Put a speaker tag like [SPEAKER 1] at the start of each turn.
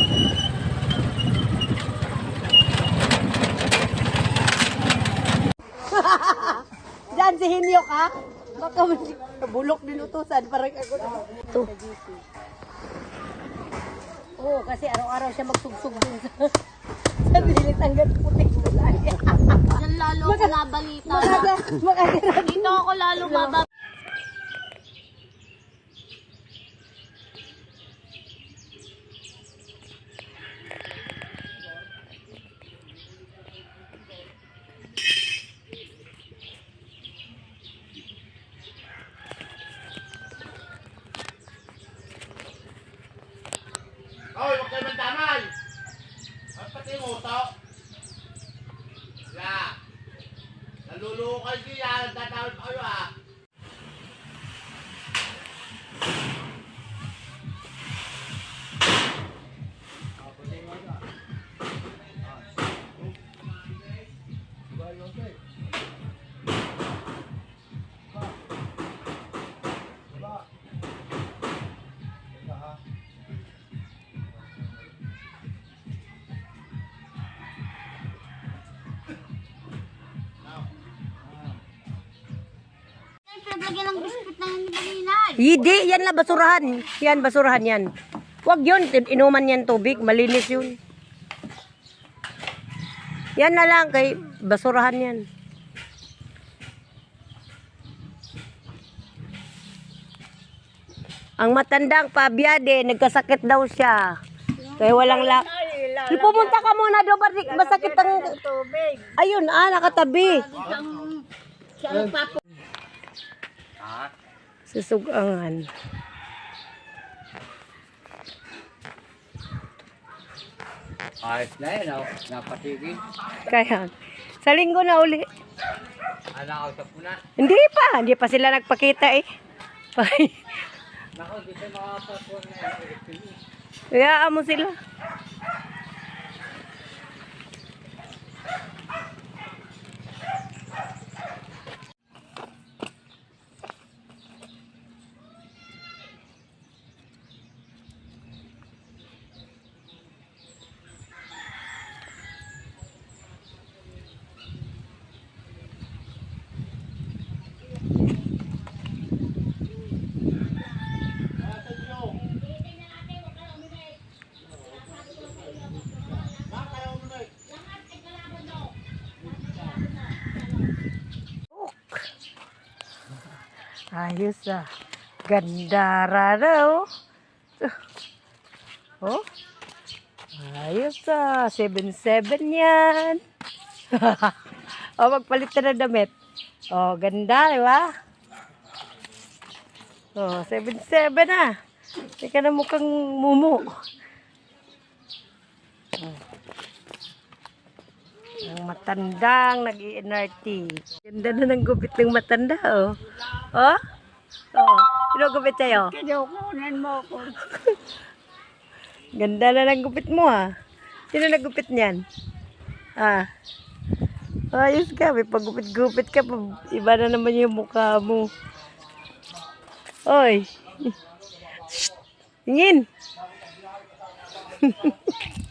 [SPEAKER 1] Diyan si Hinyo ka? Baka bulok din utusan para ako. Ito. Oo, oh, kasi araw-araw siya magsugsog dun sa, sa bilis hanggang puti ko lang.
[SPEAKER 2] Diyan lalo ako nabalita.
[SPEAKER 1] Magagarap.
[SPEAKER 2] Dito ako lalo mababa.
[SPEAKER 3] Hoy, huwag kayo magdamay! At pati mo, to. Ya. Nalulukay kayo yan. Nagtatawid pa kayo, ah.
[SPEAKER 2] Lagyan ng biscuit na yun ni Balinay.
[SPEAKER 1] Hindi, yan la basurahan. Yan, basurahan yan. Huwag yun, inuman yan tubig, malinis yun. Yan na lang, kay basurahan yan. Ang matandang pabiyade, nagkasakit daw siya. Kaya walang la... Pumunta ka muna doon, ba't masakit ang... Ayun, ah, nakatabi. Susugangan.
[SPEAKER 4] Ayos na yun, oh. Napatigil.
[SPEAKER 1] Kaya, sa linggo na uli.
[SPEAKER 4] Anak ko sa puna.
[SPEAKER 1] Hindi pa, hindi pa sila nagpakita eh.
[SPEAKER 4] Nako, dito makapasuan na yun.
[SPEAKER 1] Hayaan mo sila. Ayos ah. Gandara daw. Oh. Ayos ah. 7-7 yan. oh, magpalit na ng damit. Oh, ganda, di ba? Oh, 7-7 ah. Teka na mukhang mumu. Ang matandang nag-i-NRT. Ganda na ng gupit ng matanda, oh. Oh? Oh. Sino gupit sa'yo?
[SPEAKER 2] Kinukunan mo ko.
[SPEAKER 1] Ganda na ng gupit mo, ah. Sino nagupit niyan? Ah. Ayos ka, may pagupit-gupit ka. Iba na naman yung mukha mo. Oy. Shh. Tingin.